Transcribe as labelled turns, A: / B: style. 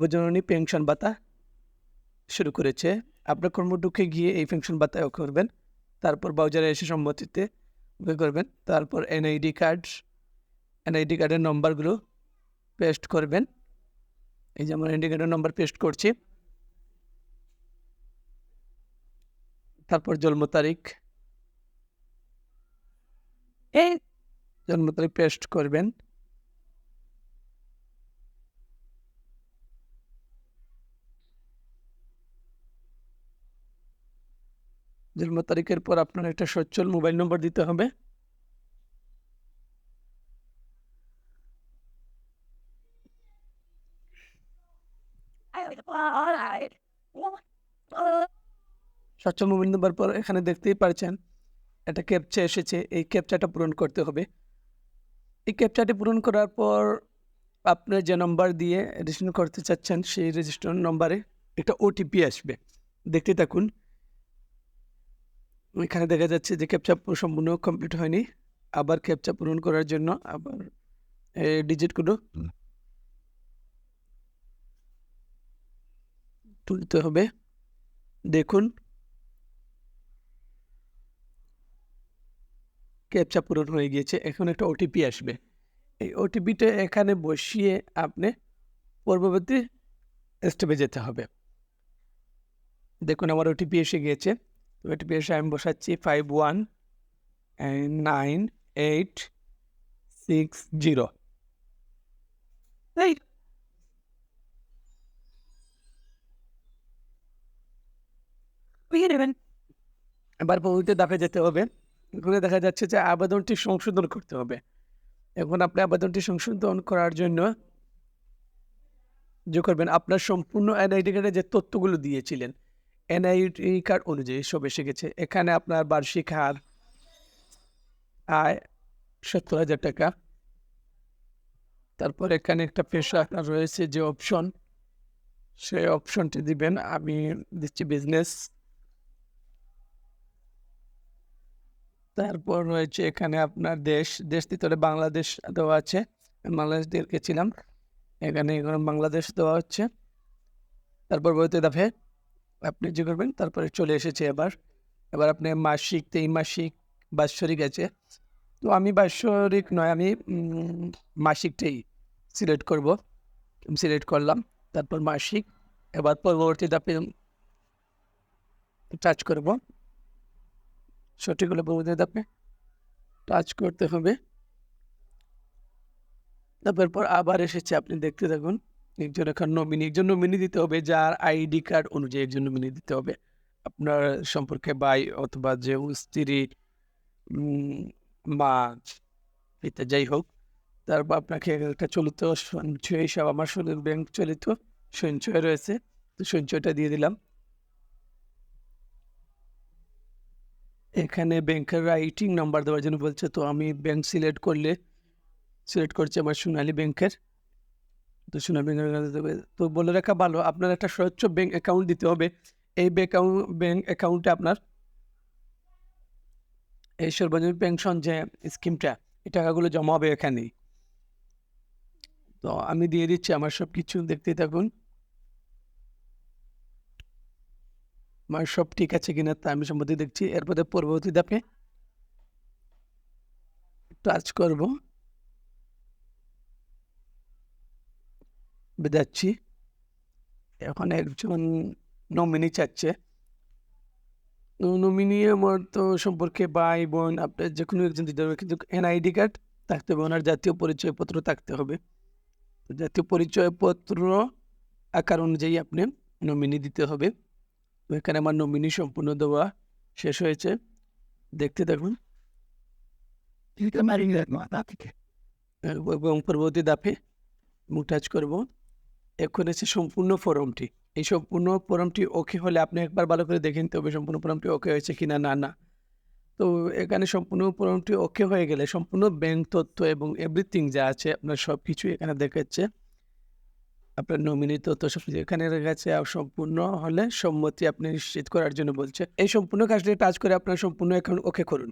A: সর্বজননী pension ভাতা শুরু করেছে। আপনার কর্মটুকে গিয়ে এই পেনশন ভাতা করবেন। তারপর বাজারে এসে সম্মতিতে করবেন। তারপর এনআইডি কার্ড এনআইডি কার্ডের নম্বরগুলো পেস্ট করবেন। এই যে আমরা এনআইডি কার্ডের নম্বর পেস্ট করছি। তারপর জন্ম তারিখ। এই জন্ম তারিখ পেস্ট করবেন। জন্ম তারিখের পর আপনার একটা সচ্ছল মোবাইল নম্বর দিতে হবে। সচ্ছল মোবাইল নম্বর পর এখানে দেখতেই পারছেন, একটা ক্যাপচা এসেছে, এই ক্যাপচাটা পূরণ করতে হবে। এই ক্যাপচাটি পূরণ করার পর আপনার যে নম্বর দিয়ে রেজিস্ট্রেশন করতে চাচ্ছেন, সেই রেজিস্ট্রেশন নম্বরে একটা ওটিপি আসবে। দেখতে থাকুন এখানে দেখা যাচ্ছে যে ক্যাপচা সম্পূর্ণ কমপ্লিট হয়নি। আবার ক্যাপচা পূরণ করার জন্য আবার ডিজিটগুলো তুলতে হবে। দেখুন। ক্যাপচা পূরণ হয়ে গিয়েছে। এখন একটা ওটিপি আসবে। এই ওটিপিটা এখানে বসিয়ে আপনি পূর্ববর্তী স্টেপে যেতে হবে। দেখুন আমার ওটিপি এসে গিয়েছে। ওটিপি এসে আমি বসাচ্ছি five one nine eight six zero এই এবার পরবর্তী দাপে যেতে হবে। এখানে দেখা যাচ্ছে যে আবেদনটি সংশোধন করতে হবে। এখন আপনি আবেদনটি সংশোধন করার জন্য যে করবেন। আপনার সম্পূর্ণ এনআইডি কার্ডে যে তথ্যগুলো দিয়েছিলেন এনআইডি কার্ড অনুযায়ী সব এসে গেছে। এখানে আপনার বার্ষিক হার, আয় সত্তর হাজার টাকা। তারপর এখানে একটা পেশা আপনার রয়েছে যে অপশন সেই অপশনটি দিবেন, আমি দিচ্ছি বিজনেস তারপর রয়েছে এখানে আপনার দেশ দেশ ভিতরে বাংলাদেশ দেওয়া আছে, বাংলাদেশ দিয়ে রেখেছিলাম এখানে এখানে বাংলাদেশ দেওয়া হচ্ছে। তারপর বলতে দাফে। আপনি যে করবেন, তারপরে চলে এসেছে এবার। এবার আপনি মাসিক মাসিক বাৎসরিক আছে। তো আমি বাৎসরিক নয়, আমি মাসিকটাই সিলেক্ট করব। সিলেক্ট করলাম, তারপর মাসিক। এবার পরবর্তী ধাপে টাচ করব। সঠিক হলে পরবর্তী ধাপে টাচ করতে হবে। তারপর, পর আবার এসেছে, আপনি দেখতে থাকুন। একজন এখন নমিনি একজন নমিনি দিতে হবে, যার আইডি কার্ড অনুযায়ী একজন নমিনি দিতে হবে। আপনার সম্পর্কে ভাই অথবা যে স্ত্রী মা, এটা যাই হোক, তারপর আপনাকে একটা চলিত সঞ্চয় হিসাব, আমার ব্যাংক চলিত সঞ্চয় রয়েছে, তো সঞ্চয়টা দিয়ে দিলাম। এখানে ব্যাংকের রাইটিং নাম্বার দেওয়ার জন্য বলছে, তো আমি ব্যাংক সিলেক্ট করলে সিলেক্ট করছি আমার সোনালী ব্যাংকের দেবে তো বলে রাখা ভালো, আপনার একটা স্বচ্ছ ব্যাংক অ্যাকাউন্ট দিতে হবে। এই ব্যাংক ব্যাংক অ্যাকাউন্টে আপনার এই সর্বজনীন পেনশন যে স্কিমটা এই টাকাগুলো জমা হবে এখানেই। তো আমি দিয়ে দিচ্ছি, আমার সব কিছু দেখতে থাকুন। আমার সব ঠিক আছে কিনা তা আমি সম্মতি দেখছি, এরপরে পরবর্তী ধাপে টাচ করব। যাচ্ছি এখন একজন নমিনি চাচ্ছে। নমিনি আমার তো সম্পর্কে ভাই বোন আপনার যে কোনো একজন দিতে হবে কিন্তু এনআইডি কার্ড থাকতে হবে ওনার জাতীয় পরিচয়পত্র থাকতে হবে। জাতীয় পরিচয়পত্র আকার অনুযায়ী আপনি নমিনি দিতে হবে। তো এখানে আমার নমিনি সম্পূর্ণ দেওয়া শেষ হয়েছে। দেখতে দেখুন এবং পরবর্তী দাপে মুখ টাচ করব। এখন এসে সম্পূর্ণ ফর্মটি। এই সম্পূর্ণ ফর্মটি ওকে হলে আপনি একবার ভালো করে দেখে নিতে হবে সম্পূর্ণ ফর্মটি ওকে হয়েছে কি না না। না তো এখানে সম্পূর্ণ ফর্মটি ওকে হয়ে গেলে সম্পূর্ণ ব্যাংক তথ্য এবং এভরিথিং যা আছে আপনার সব কিছু এখানে দেখাচ্ছে। আপনার নমিনি তথ্য সব কিছু এখানে গেছে সম্পূর্ণ হলে সম্মতি আপনি নিশ্চিত করার জন্য বলছে। এই সম্পূর্ণ কাজটি টাচ করে আপনার সম্পূর্ণ অ্যাকাউন্ট ওকে করুন।